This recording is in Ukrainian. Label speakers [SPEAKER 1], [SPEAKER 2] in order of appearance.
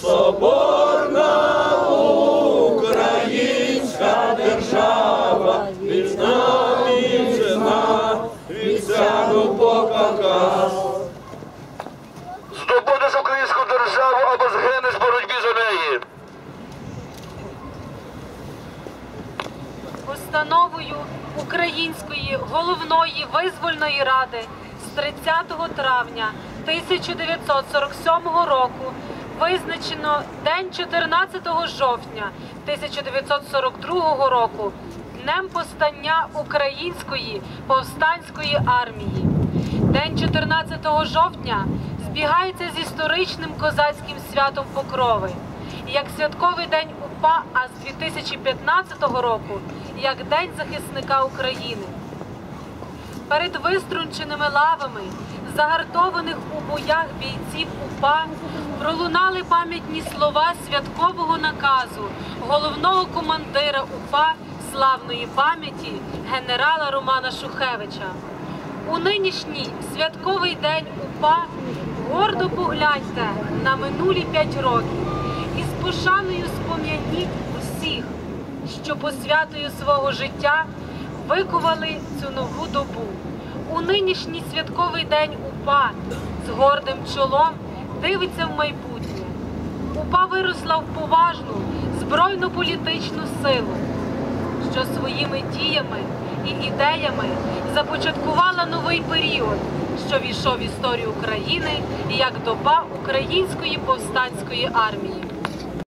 [SPEAKER 1] соборна українська держава, вічна вічна, від сяду по Кавказ.
[SPEAKER 2] Здобудеш українську державу або згинеш в боротьбі за неї.
[SPEAKER 3] Постановою Української головної визвольної ради з 30 травня 1947 року визначено день 14 жовтня 1942 року днем постання Української повстанської армії. День 14 жовтня збігається з історичним козацьким святом Покрови, як святковий день УПА, а з 2015 року як День захисника України. Перед виструнченими лавами загартованих у боях бійців УПА пролунали пам'ятні слова святкового наказу головного командира УПА славної пам'яті генерала Романа Шухевича. У нинішній святковий день УПА гордо погляньте на минулі п'ять років і з пошаною спом'яніть усіх, що посвятою свого життя викували цю нову добу. У нинішній святковий день УПА з гордим чолом дивиться в майбутнє. УПА виросла в поважну збройно-політичну силу, що своїми діями і ідеями започаткувала новий період, що війшов в історію України як доба української повстанської армії.